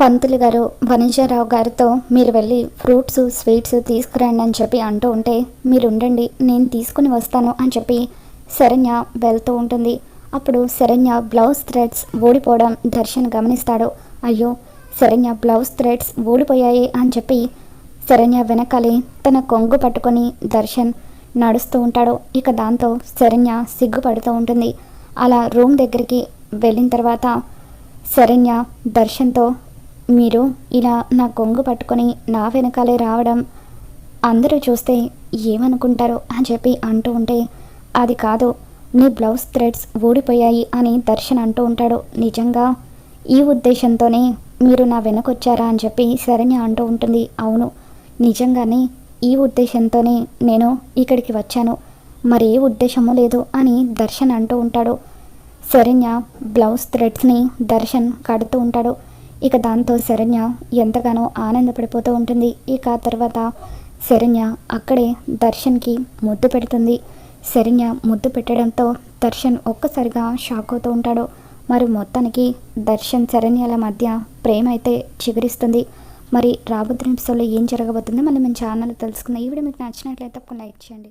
పంతులు గారు వనిజారావు గారితో మీరు వెళ్ళి ఫ్రూట్స్ స్వీట్స్ తీసుకురండి అని చెప్పి అంటూ ఉంటే మీరు ఉండండి నేను తీసుకుని వస్తాను అని చెప్పి శరణ్య వెళ్తూ ఉంటుంది. అప్పుడు శరణ్య బ్లౌజ్ థ్రెడ్స్ ఊడిపోవడం దర్శన్ గమనిస్తాడు. అయ్యో శరణ్య బ్లౌజ్ థ్రెడ్స్ ఊడిపోయాయి అని చెప్పి శరణ్య వెనకాలి తన కొంగు పట్టుకొని దర్శన్ నడుస్తూ ఉంటాడు. ఇక దాంతో శరణ్య సిగ్గుపడుతూ ఉంటుంది. అలా రూమ్ దగ్గరికి వెళ్ళిన తర్వాత శరణ్య దర్శన్తో మీరు ఇలా నా కొంగు పట్టుకొని నా వెనకాలే రావడం అందరూ చూస్తే ఏమనుకుంటారో అని చెప్పి అంటూ ఉంటే అది కాదు నీ బ్లౌజ్ థ్రెడ్స్ ఊడిపోయాయి అని దర్శన్ అంటూ ఉంటాడు. నిజంగా ఈ ఉద్దేశంతోనే మీరు నా వెనకొచ్చారా అని చెప్పి శరణ్య అంటూ ఉంటుంది. అవును నిజంగానే ఈ ఉద్దేశంతోనే నేను ఇక్కడికి వచ్చాను. మరే ఉద్దేశము లేదు అని దర్శన్ అంటూ ఉంటాడు. శరణ్య బ్లౌజ్ థ్రెడ్స్ని దర్శన్ కడుతూ ఉంటాడు. ఇక దాంతో శరణ్య ఎంతగానో ఆనందపడిపోతూ ఉంటుంది. ఇక తర్వాత శరణ్య అక్కడే దర్శన్కి ముద్దు పెడుతుంది. శరణ్య ముద్దు పెట్టడంతో దర్శన్ ఒక్కసారిగా షాక్ అవుతూ ఉంటాడు. మరి మొత్తానికి దర్శన్ శరణ్యల మధ్య ప్రేమ అయితే చిగురిస్తుంది. మరి రాబోతున్న ఎపిసోడ్లో ఏం జరగబోతుందో మళ్ళీ మన ఛానల్ తెలుసుకుందాం. ఈ వీడియో మీకు నచ్చినట్లయితే ఒక లైక్ చేయండి.